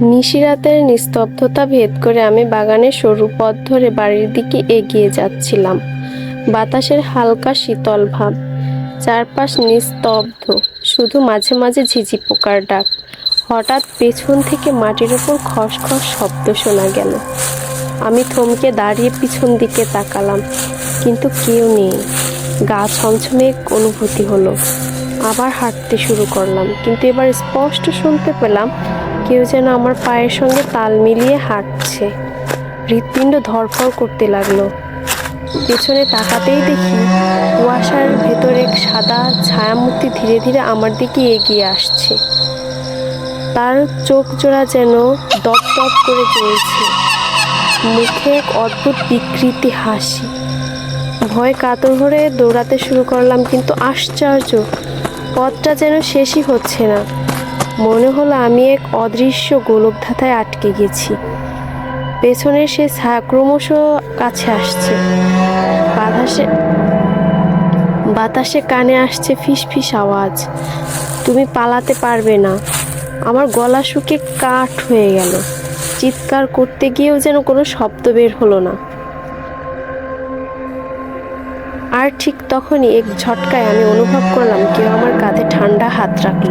নিশিরাতের নিস্তব্ধতা ভেদ করে আমি বাগানের সরু পথ ধরে বাড়ির দিকে এগিয়ে যাচ্ছিলাম। বাতাসের হালকা শীতল ভাব। চারপাশ নিস্তব্ধ। শুধু মাঝে মাঝে ঝিঝি পোকার ডাক। হঠাৎ পেছন থেকে মাটির উপর খসখস শব্দ শোনা গেল। আমি থমকে দাঁড়িয়ে পিছন দিকে তাকালাম। কিন্তু কেউ নেই। গা ছমছমে অনুভূতি হলো। আবার হাঁটতে শুরু করলাম। কিন্তু এবার স্পষ্ট শুনতে পেলাম কেউ যেন আমার পায়ের সঙ্গে তাল মিলিয়ে হাঁটছে। হৃৎপিণ্ড ধরফর করতে লাগল। পেছনে তাকাতেই দেখি কুয়াশার ভেতর এক সাদা ছায়ামূর্তি ধীরে ধীরে আমার দিকে এগিয়ে আসছে। তার চোখ জোড়া যেন দপ দপ করে জ্বলছে। মুখে এক অদ্ভুত বিকৃতি হাসি। ভয় কাতর হয়ে দৌড়াতে শুরু করলাম, কিন্তু আশ্চর্য পথটা যেন শেষই হচ্ছে না। মনে হলো আমি এক অদৃশ্য গোলকধাতায় আটকে গেছি। পেছনে সে ক্রমশ কাছে আসছে। বাতাসে বাতাসে কানে আসছে ফিস ফিস আওয়াজ। তুমি পালাতে পারবে না। আমার গলা শুকে কাঠ হয়ে গেল। চিৎকার করতে গিয়েও যেন কোনো শব্দ বের হলো না। আর ঠিক তখনই এক ঝটকায় আমি অনুভব করলাম কেউ আমার কাঁধে ঠান্ডা হাত রাখল।